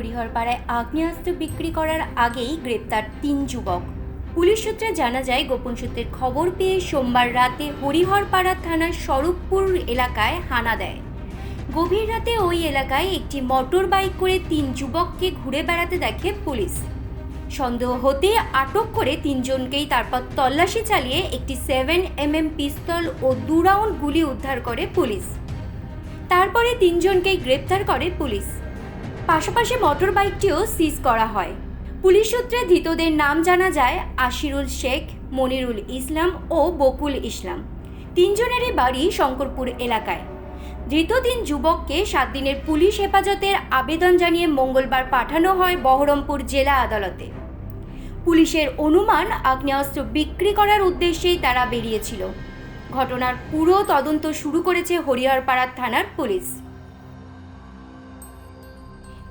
হরিহরপাড়ায় আগ্নেয়াস্ত্র বিক্রি করার আগেই গ্রেপ্তার তিন যুবক। পুলিশ সূত্রে জানা যায়, গোপন সূত্রের খবর পেয়ে সোমবার রাতে হরিহরপাড়া থানার স্বরূপপুর এলাকায় হানা দেয়। গভীর রাতে ওই এলাকায় একটি মোটর বাইক করে তিন যুবককে ঘুরে বেড়াতে দেখে পুলিশ। সন্দেহ হতে আটক করে তিনজনকেই তারপর তল্লাশি চালিয়ে একটি সেভেন এম এম পিস্তল ও দু রাউন্ড গুলি উদ্ধার করে পুলিশ। তারপরে তিনজনকেই গ্রেপ্তার করে পুলিশ। পাশাপাশি মোটর বাইকটিও সিজ করা হয়। পুলিশ সূত্রে ধৃতদের নাম জানা যায় আশিরুল শেখ, মনিরুল ইসলাম ও বকুল ইসলাম। তিনজনেরই বাড়ি শঙ্করপুর এলাকায়। ধৃত তিন যুবককে সাত দিনের পুলিশ হেফাজতের আবেদন জানিয়ে মঙ্গলবার পাঠানো হয় বহরমপুর জেলা আদালতে। পুলিশের অনুমান আগ্নেয়াস্ত্র বিক্রি করার উদ্দেশ্যেই তারা বেরিয়েছিল। ঘটনার পুরো তদন্ত শুরু করেছে হরিহরপাড়া থানার police.